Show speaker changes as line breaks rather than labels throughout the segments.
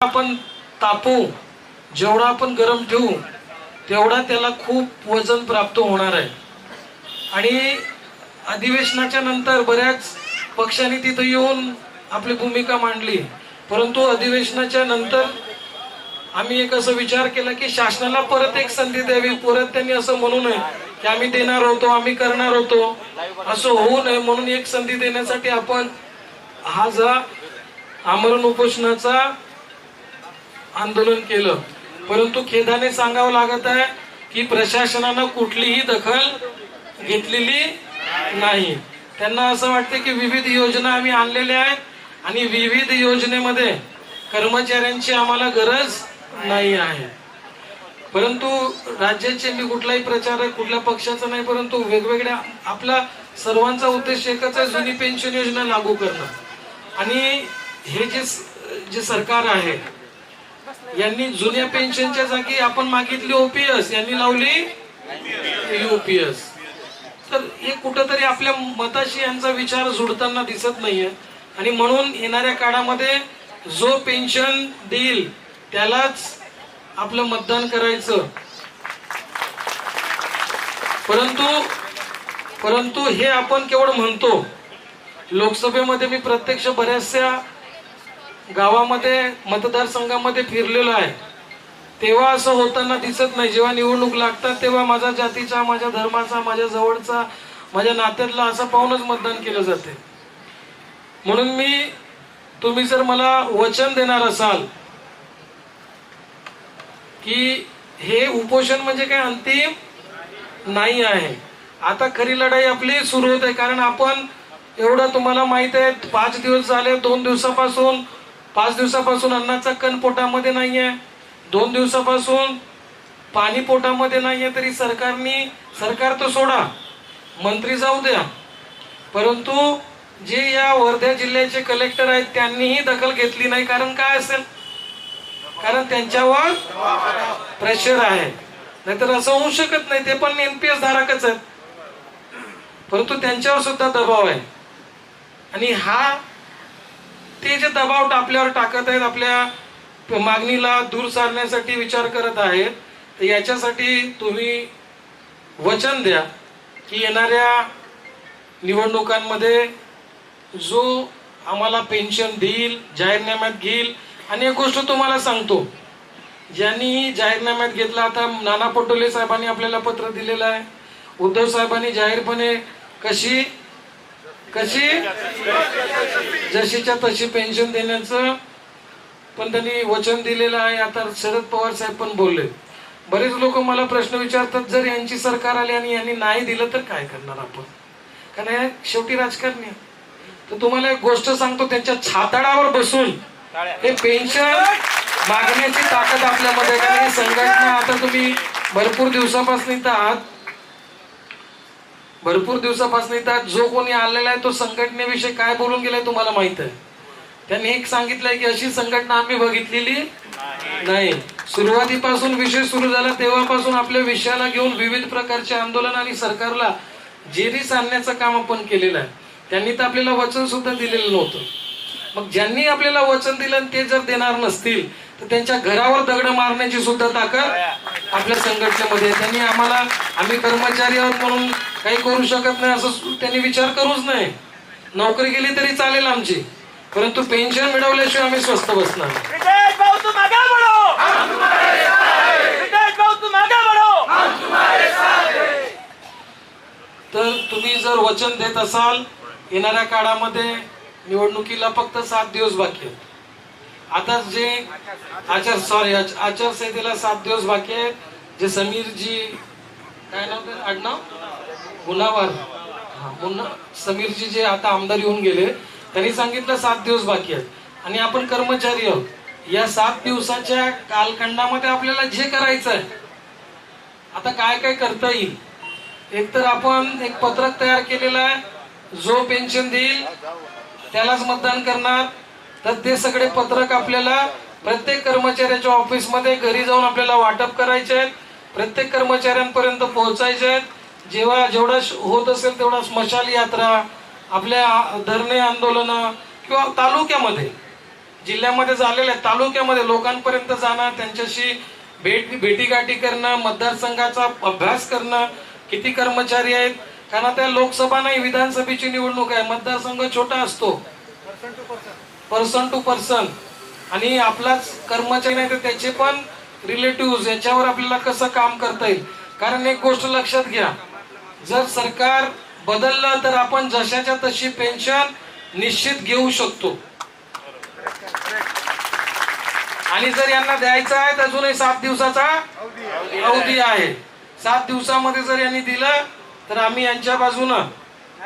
आपण तापू जेवढा आपण गरम ठेवू तेवढा त्याला खूप वजन प्राप्त होणार आहे. आणि अधिवेशनाच्या नंतर बऱ्याच पक्षांनी तिथं येऊन आपली भूमिका मांडली. परंतु अधिवेशनाच्या नंतर आम्ही एक असं विचार केला की शासनाला परत एक संधी द्यावी परत त्यांनी असं म्हणू नये की आम्ही देणार होतो आम्ही करणार होतो. असं होऊ नये म्हणून एक संधी देण्यासाठी आपण हा जा आमरण उपोषणाचा आंदोलन केलं. परंतु खेदाने सांगावं लागत आहे की प्रशासनानं कुठलीही दखल घेतलेली नाही. त्यांना असं वाटतं की विविध योजना आम्ही आणलेल्या आहेत आणि विविध योजनेमध्ये कर्मचाऱ्यांची आम्हाला गरज नाही आहे. परंतु राज्याचे मी कुठलाही प्रचार आहे कुठल्या पक्षाचा नाही परंतु वेगवेगळ्या आपला सर्वांचा उद्देश एकच आहे जुनी पेन्शन योजना लागू करणं. आणि हे जे जे सरकार आहे यांनी जुन्या पेन्शनच्या जागी आपण मागितली ओपीएस यांनी लावली युपीएस तर हे कुठंतरी आपल्या मताशी यांचा विचार जुडताना दिसत नाहीये. आणि म्हणून येणाऱ्या काळामध्ये जो पेन्शन देईल त्यालाच आपलं मतदान करायचं. परंतु परंतु हे आपण केवळ म्हणतो. लोकसभेमध्ये मी प्रत्यक्ष बऱ्याचशा गावामध्ये मतदारसंघामध्ये फिरलेलो आहे. तेव्हा असं होताना दिसत नाही. जेव्हा निवडणूक लागतात तेव्हा माझ्या जातीचा माझ्या धर्माचा माझ्या जवळचा माझ्या नात्यातला असं पाहूनच मतदान केलं जाते. म्हणून मी तुम्ही जर मला वचन देणार असाल की हे उपोषण म्हणजे काय अंतिम नाही आहे. आता खरी लढाई आपली सुरू होत आहे कारण आपण एवढं तुम्हाला माहीत आहे पाच दिवस झाले दोन दिवसापासून पाच दिवसापासून अन्नाचा कण पोटामध्ये नाहीये. दोन दिवसापासून पाणी पोटामध्ये नाहीये तरी सरकारने सरकार तर सोडा मंत्री जाऊ द्या. परंतु जे या वर्धा जिल्ह्याचे कलेक्टर आहेत त्यांनीही दखल घेतली नाही. कारण काय असेल? कारण त्यांच्यावर प्रेशर आहे. नाहीतर असं होऊ शकत नाही. ते पण एनपीएस धारकच आहेत. परंतु त्यांच्यावर सुद्धा दबाव आहे. आणि हा ते जे दबाव आपल्यावर टाकत आहेत आपल्या मागणीला दूर सारण्यासाठी विचार करत आहेत तर याच्यासाठी तुम्ही वचन द्या की येणाऱ्या निवडणुकांमध्ये जो आम्हाला पेन्शन देईल जाहीरनाम्यात घेईल आणि एक गोष्ट तुम्हाला सांगतो ज्यांनी जाहीरनाम्यात घेतला आता नाना पटोले साहेबांनी आपल्याला पत्र दिलेलं आहे. उद्धव साहेबांनी जाहीरपणे कशी कशी? जशीच्या तशी पेन्शन देण्याचं पण त्यांनी वचन दिलेलं आहे. आता शरद पवार साहेब पण बोलले. बरेच लोक मला प्रश्न विचारतात जर यांची सरकार आली आणि यांनी नाही दिलं तर काय करणार आपण? कारण हे शेवटी राजकारणी आहे. तर तुम्हाला एक गोष्ट सांगतो त्यांच्या छाताडावर बसून हे पेन्शन मागण्याची ताकद आपल्यामध्ये कारण ही संघटना आता तुम्ही भरपूर दिवसापासून इथं आहात. भरपूर दिवसापासून इथं जो कोणी आलेला आहे तो संघटनेविषयी काय बोलून गेलाय तुम्हाला माहीत आहे? त्यांनी एक सांगितलंय की अशी संघटना आम्ही बघितलेली नाही. सुरुवातीपासून विषय सुरू झाला तेव्हापासून आपल्या विषयाला घेऊन विविध प्रकारचे आंदोलन आणि सरकारला जेरीस आणण्याचं काम आपण केलेलं आहे त्यांनी तर आपल्याला वचन सुद्धा दिलेलं नव्हतं. मग ज्यांनी आपल्याला वचन दिलं ते जर देणार नसतील तर त्यांच्या घरावर दगड मारण्याची सुद्धा ताकद आपल्या संघटनेमध्ये त्यांनी आम्हाला आम्ही कर्मचारी आहोत म्हणून काही करू शकत नाही असं त्यांनी विचार करूच नाही. नोकरी गेली तरी चालेल आमची. परंतु पेन्शन मिळवल्याशिवाय आम्ही स्वस्त बसणार. तर तुम्ही जर वचन देत असाल येणाऱ्या काळामध्ये निवडणुकीला फक्त सात दिवस बाकी आहेत. आता जे आचार सॉरी आचारसंहितेला सात दिवस बाकी आहेत जे समीरजी काय नाव आडनाव? मुनावार. हा मुन्ना समीरजी जे आता आमदार येऊन गेले त्यांनी सांगितलं सात दिवस बाकी आहेत. आणि आपण कर्मचारी आहोत. या सात दिवसाच्या कालखंडामध्ये आपल्याला जे करायचं आहे आता काय काय करता येईल? एक तर आपण एक पत्रक तयार केलेलं आहे जो पेन्शन देईल त्यालाच मतदान करणार. तर ते सगळे पत्रक आपल्याला प्रत्येक कर्मचाऱ्याच्या ऑफिसमध्ये घरी जाऊन आपल्याला वाटप करायचे आहेत. प्रत्येक कर्मचाऱ्यांपर्यंत पोहोचायचे आहेत. जेव्हा जेवढा श- होत असेल तेवढा स्मशाल यात्रा आपल्या धरणे आंदोलनं किंवा तालुक्यामध्ये जिल्ह्यामध्ये झालेल्या आहेत तालुक्यामध्ये लोकांपर्यंत जाणं त्यांच्याशी भेट भेटीगाठी करणं मतदारसंघाचा अभ्यास करणं किती कर्मचारी आहेत कारण आता लोकसभा नाही विधानसभेची निवडणूक आहे मतदारसंघ छोटा असतो. पर्सन टू पर्सन आणि आपलाच कर्मचारी नाही तर त्याचे पण रिलेटिव्ह याच्यावर आपल्याला कसं काम करता येईल? कारण एक गोष्ट लक्षात घ्या जर सरकार बदललं तर आपण जशाच्या तशी पेन्शन निश्चित घेऊ शकतो. आणि जर यांना द्यायचं आहे तर अजूनही सात दिवसाचा अवधी आहे. सात दिवसामध्ये जर यांनी दिलं तर आम्ही यांच्या बाजूनं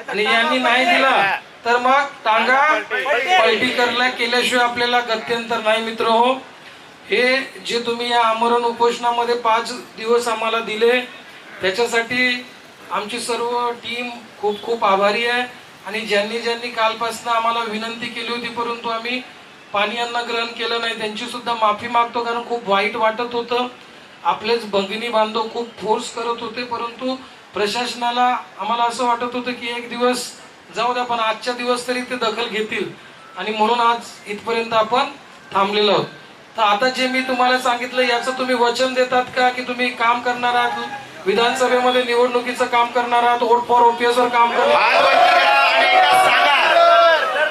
आणि यांनी नाही दिलं तर मग टांगा पलटी करला केल्याशिवाय आपल्याला गत्यंतर नाही मित्र हो. हे जे तुम्ही या आमरण उपोषणामध्ये पाच दिवस आम्हाला दिले त्याच्यासाठी आमची सर्व टीम खूप खूप आभारी आहे. आणि ज्यांनी ज्यांनी कालपासून आम्हाला विनंती केली होती परंतु आम्ही पाणी अन्न ग्रहण केलं नाही त्यांची सुद्धा माफी मागतो कारण खूप वाईट वाटत होतं. आपलेच भगिनी बांधव खूप फोर्स करत होते परंतु प्रशासनाला आम्हाला असं वाटत होतं की एक दिवस जाऊ द्या पण आजच्या दिवस तरी ते दखल घेतील. आणि म्हणून आज इथपर्यंत आपण थांबलेलो आहोत. तर आता जे मी तुम्हाला सांगितलं याचं तुम्ही वचन देतात का की तुम्ही काम करणार आहात? विधानसभेमध्ये निवडणुकीचं काम करणार आहात वोट फॉर ओपीएस वर काम करणार आहात?
हात वर करा आणि एकदा सांगा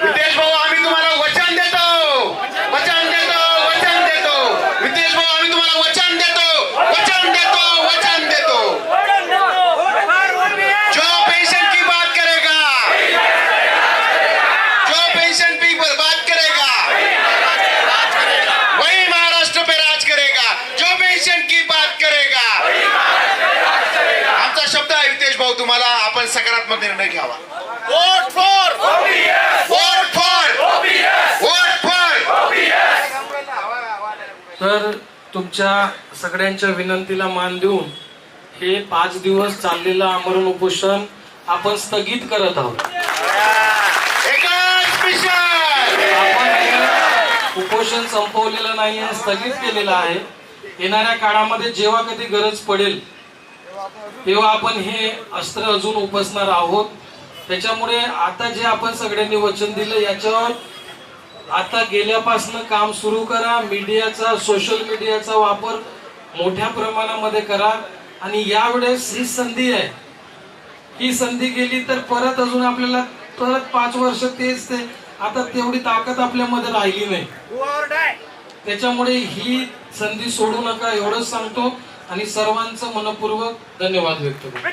वितेश भाऊ आम्ही तुम्हाला वचन देतो वचन देतो वचन देतो वितेश भाऊ आम्ही तुम्हाला वचन देतो वचन देतो वचन देतो जो पेंशन की बात करेगा जो पेंशन की बात करेगा वही महाराष्ट्र पे राज करेगा जो पेंशन की बात करेगा आमचा शब्द आहे वितेश भाऊ तुम्हाला आपण सकारात्मक निर्णय घ्यावा vote for vote for vote for
तर तुमच्या सगळ्यांच्या विनंतीला मान देऊन हे पाच दिवस चाललेलं आमरण उपोषण आपण स्थगित करत आहोत. आपण उपोषण संपवलेलं नाहीये स्थगित केलेलं आहे. येणाऱ्या काळामध्ये जेव्हा कधी गरज पडेल तेव्हा आपण हे अस्त्र अजून उपसणार आहोत. त्याच्यामुळे आता जे आपण सगळ्यांनी वचन दिलं याच्यावर आता गेल्यापासनं काम सुरू करा मीडियाचा सोशल मीडियाचा वापर मोठ्या प्रमाणामध्ये करा. आणि यावेळेस ही संधी आहे. ही संधी गेली तर परत अजून आपल्याला परत पाच वर्ष तेच ते आता तेवढी ताकद आपल्यामध्ये राहिली नाही. त्याच्यामुळे ही संधी सोडू नका एवढंच सांगतो. आणि सर्वांचं मनपूर्वक धन्यवाद व्यक्त करतो.